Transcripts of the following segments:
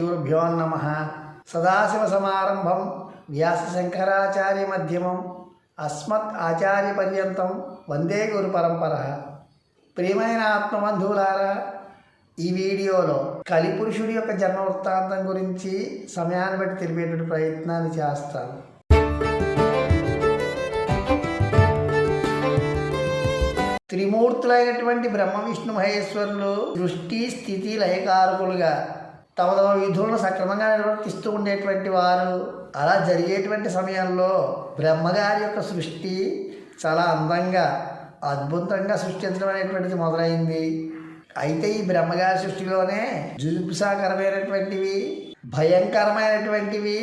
శ్రీగురుభ్యో నమ సదాశివసమారంభం వ్యాసశంకరాచార్య మధ్యమం అస్మత్ ఆచార్య పర్యంతం వందే గురు పరంపర ప్రియమైన ఆత్మబంధువులారా ఈ వీడియోలో కలిపురుషుడి యొక్క జన్మ వృత్తాంతం గురించి సమయాన్ని బట్టి తెలిపేటువంటి ప్రయత్నాన్ని చేస్తాను. త్రిమూర్తులైనటువంటి బ్రహ్మ విష్ణు మహేశ్వరులు సృష్టి స్థితి లయకారకులుగా తమ తమ విధులను సక్రమంగా నిర్వర్తిస్తూ ఉండేటువంటి వారు అలా జరిగేటువంటి సమయంలో బ్రహ్మగారి యొక్క సృష్టి చాలా అందంగా అద్భుతంగా సృష్టించడం అనేటువంటిది మొదలైంది. అయితే ఈ బ్రహ్మగారి సృష్టిలోనే జుజుప్సాకరమైనటువంటివి భయంకరమైనటువంటివి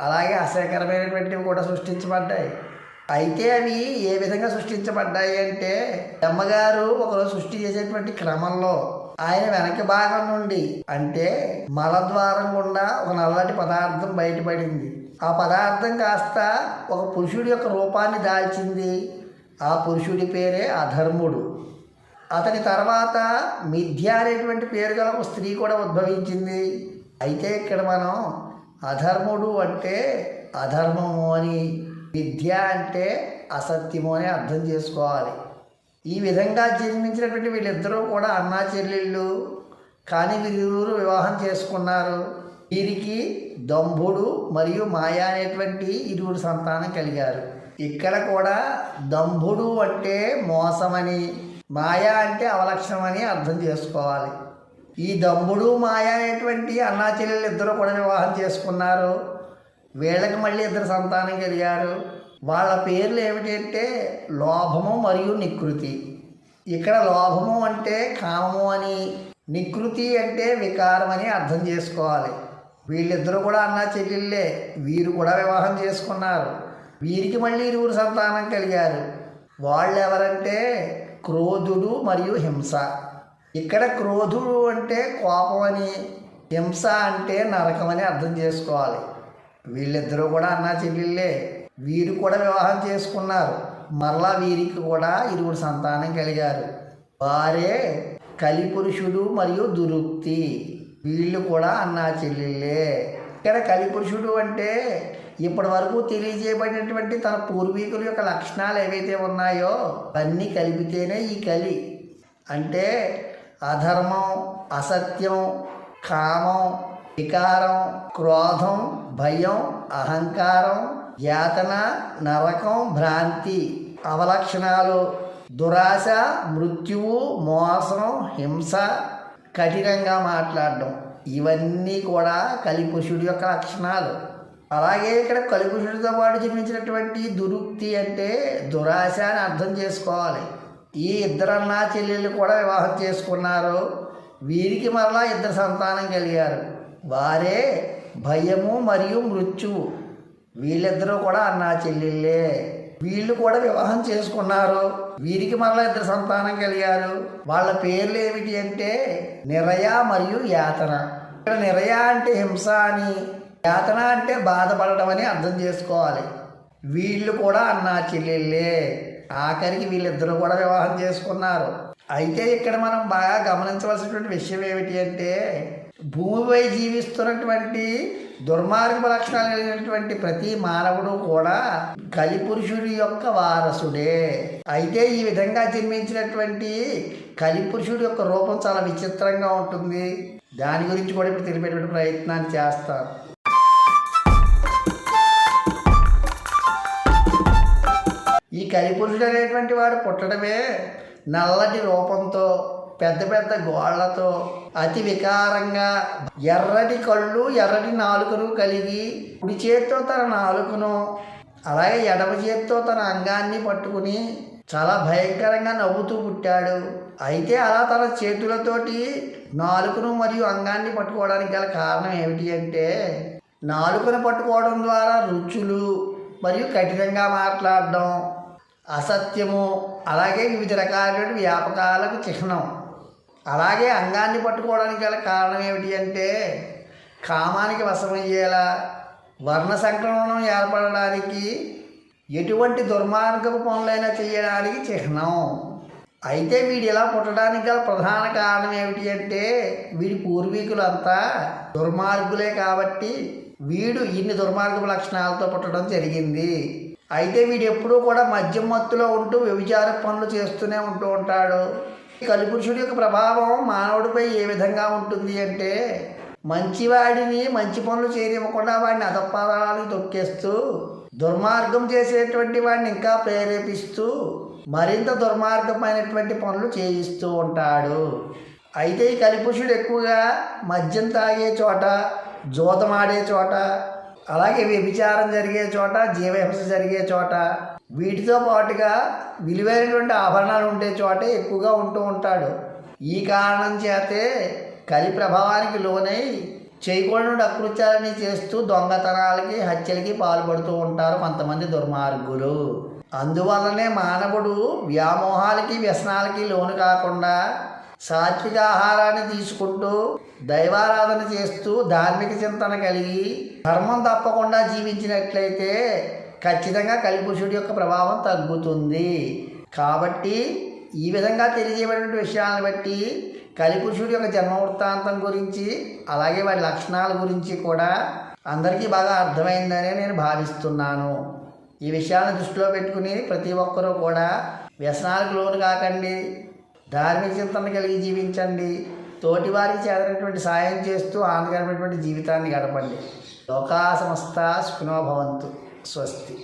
అలాగే అసహ్యకరమైనటువంటివి కూడా సృష్టించబడ్డాయి. అయితే అవి ఏ విధంగా సృష్టించబడ్డాయి అంటే బ్రహ్మగారు ఒకరోజు సృష్టి చేసేటువంటి క్రమంలో ఆయన వెనక భాగం నుండి అంటే మలద్వారం గుండా ఒక నల్లటి పదార్థం బయటపడింది. ఆ పదార్థం కాస్త ఒక పురుషుడి యొక్క రూపాన్ని దాల్చింది. ఆ పురుషుడి పేరే అధర్ముడు. అతని తర్వాత మిథ్య అనేటువంటి పేరు గల ఒక స్త్రీ కూడా ఉద్భవించింది. అయితే ఇక్కడ మనం అధర్ముడు అంటే అధర్మము అని విద్య అంటే అసత్యము అని అర్థం చేసుకోవాలి. ఈ విధంగా జన్మించినటువంటి వీళ్ళిద్దరూ కూడా అన్నా చెల్లెళ్ళు. కానీ వీరిరువురు వివాహం చేసుకున్నారు. వీరికి దంభుడు మరియు మాయా అనేటువంటి ఇరువురు సంతానం కలిగారు. ఇక్కడ కూడా దంభుడు అంటే మోసమని మాయా అంటే అవలక్షణమని అర్థం చేసుకోవాలి. ఈ దంభుడు మాయా అనేటువంటి అన్నా చెల్లెలు ఇద్దరు కూడా వివాహం చేసుకున్నారు. వీళ్ళకి మళ్ళీ ఇద్దరు సంతానం కలిగారు. వాళ్ళ పేర్లు ఏమిటంటే లోభము మరియు నికృతి. ఇక్కడ లోభము అంటే కామము అని నికృతి అంటే వికారం అని అర్థం చేసుకోవాలి. వీళ్ళిద్దరూ కూడా అన్నా చెల్లెళ్ళే వీరు కూడా వివాహం చేసుకున్నారు. వీరికి మళ్ళీ ఇరువురు సంతానం కలిగారు. వాళ్ళు ఎవరంటే క్రోధుడు మరియు హింస. ఇక్కడ క్రోధుడు అంటే కోపం అని హింస అంటే నరకం అని అర్థం చేసుకోవాలి. వీళ్ళిద్దరూ కూడా అన్నా చెల్లెళ్ళే వీరు కూడా వివాహం చేసుకున్నారు. మరలా వీరికి కూడా ఇరువురు సంతానం కలిగారు. వారే కలిపురుషుడు మరియు దురుక్తి. వీళ్ళు కూడా అన్నా చెల్లెళ్ళే. ఇక్కడ కలిపురుషుడు అంటే ఇప్పటి వరకు తెలియజేయబడినటువంటి తన పూర్వీకుల యొక్క లక్షణాలు ఏవైతే ఉన్నాయో అన్నీ కలిపితేనే ఈ కలి. అంటే అధర్మం అసత్యం కామం వికారం క్రోధం భయం అహంకారం యాతన నరకం భ్రాంతి అవలక్షణాలు దురాశ మృత్యువు మోసం హింస కఠినంగా మాట్లాడడం. ఇవన్నీ కూడా కలిపురుషుడి యొక్క లక్షణాలు. అలాగే ఇక్కడ కలిపురుషుడితో పాటు జన్మించినటువంటి దురుక్తి అంటే దురాశ అని అర్థం చేసుకోవాలి. ఈ ఇద్దరన్నా చెల్లెళ్ళు కూడా వివాహం చేసుకున్నారు. వీరికి మరలా ఇద్దరు సంతానం కలిగారు. వారే భయము మరియు మృత్యువు. వీళ్ళిద్దరూ కూడా అన్నా చెల్లెళ్ళే. వీళ్ళు కూడా వివాహం చేసుకున్నారు. వీరికి మరలా ఇద్దరు సంతానం కలిగారు. వాళ్ళ పేర్లు ఏమిటి అంటే నిరయ మరియు యాతన. ఇక్కడ నిరయ అంటే హింస అని యాతన అంటే బాధపడడం అని అర్థం చేసుకోవాలి. వీళ్ళు కూడా అన్నా చెల్లెళ్ళే. ఆఖరికి వీళ్ళిద్దరూ కూడా వివాహం చేసుకున్నారు. అయితే ఇక్కడ మనం బాగా గమనించవలసినటువంటి విషయం ఏమిటి అంటే భూమిపై జీవిస్తున్నటువంటి దుర్మార్గ లక్షణాలు కలిగినటువంటి ప్రతి మానవుడు కూడా కలిపురుషుడి యొక్క వారసుడే. అయితే ఈ విధంగా జన్మించినటువంటి కలిపురుషుడి యొక్క రూపం చాలా విచిత్రంగా ఉంటుంది. దాని గురించి కూడా ఇప్పుడు తెలిపేటువంటి ప్రయత్నాన్ని చేస్తాను. కలిపురుషుడు అనేటువంటి వాడు పుట్టడమే నల్లటి రూపంతో పెద్ద పెద్ద గోళ్ళతో అతి వికారంగా ఎర్రటి కళ్ళు ఎర్రటి నాలుకను కలిగి కుడి చేత్తో తన నాలుకను అలాగే ఎడమ చేత్తో తన అంగాన్ని పట్టుకుని చాలా భయంకరంగా నవ్వుతూ పుట్టాడు. అయితే అలా తన చేతులతోటి నాలుకను మరియు అంగాన్ని పట్టుకోవడానికి గల కారణం ఏమిటి అంటే నాలుకను పట్టుకోవడం ద్వారా రుచులు మరియు కఠినంగా మాట్లాడడం అసత్యము అలాగే వివిధ రకాలైన వ్యాపకాలకు చిహ్నం. అలాగే అంగాన్ని పట్టుకోవడానికి గల కారణం ఏమిటి అంటే కామానికి వశమయ్యేలా వర్ణ సంక్రమణం ఏర్పడడానికి ఎటువంటి దుర్మార్గపు పనులైనా చేయడానికి చిహ్నం. అయితే వీడు ఇలా పుట్టడానికి గల ప్రధాన కారణం ఏమిటి అంటే వీడి పూర్వీకులంతా దుర్మార్గులే కాబట్టి వీడు ఇన్ని దుర్మార్గపు లక్షణాలతో పుట్టడం జరిగింది. అయితే వీడు ఎప్పుడూ కూడా మద్యం మత్తులో ఉంటూ వ్యభిచార పనులు చేస్తూనే ఉంటూ ఉంటాడు. ఈ కలిపురుషుడి యొక్క ప్రభావం మానవుడిపై ఏ విధంగా ఉంటుంది అంటే మంచివాడిని మంచి పనులు చేయనివ్వకుండా వాడిని అధపాదాలకు తొక్కేస్తూ దుర్మార్గం చేసేటువంటి వాడిని ఇంకా ప్రేరేపిస్తూ మరింత దుర్మార్గమైనటువంటి పనులు చేయిస్తూ ఉంటాడు. అయితే ఈ కలిపురుషుడు ఎక్కువగా మద్యం తాగే చోట జూదమాడే చోట అలాగే వ్యభిచారం జరిగే చోట జీవహింస జరిగే చోట వీటితో పాటుగా విలువైనటువంటి ఆభరణాలు ఉండే చోటే ఎక్కువగా ఉంటూ ఉంటాడు. ఈ కారణం చేతే కలి ప్రభావానికి లోనై చేయకూడని అకృత్యాలని చేస్తూ దొంగతనాలకి హత్యలకి పాల్పడుతూ ఉంటారు కొంతమంది దుర్మార్గులు. అందువల్లనే మానవుడు వ్యామోహాలకి వ్యసనాలకి లోను కాకుండా సాత్విక ఆహారాన్ని తీసుకుంటూ దైవారాధన చేస్తూ ధార్మిక చింతన కలిగి ధర్మం తప్పకుండా జీవించినట్లయితే ఖచ్చితంగా కలిపురుషుడి యొక్క ప్రభావం తగ్గుతుంది. కాబట్టి ఈ విధంగా తెలియజేయబడిన విషయాలను బట్టి కలిపురుషుడి యొక్క జన్మ వృత్తాంతం గురించి అలాగే వాడి లక్షణాల గురించి కూడా అందరికీ బాగా అర్థమైందని నేను భావిస్తున్నాను. ఈ విషయాలను దృష్టిలో పెట్టుకుని ప్రతి ఒక్కరూ కూడా వ్యసనాలకు లోను కాకండి. ధార్మిక చింతన కలిగి జీవించండి. తోటివారికి చేదనటువంటి సాయం చేస్తూ ఆనందకరమైనటువంటి జీవితాన్ని గడపండి. లోకా సమస్త సుఖినో స్వస్తి.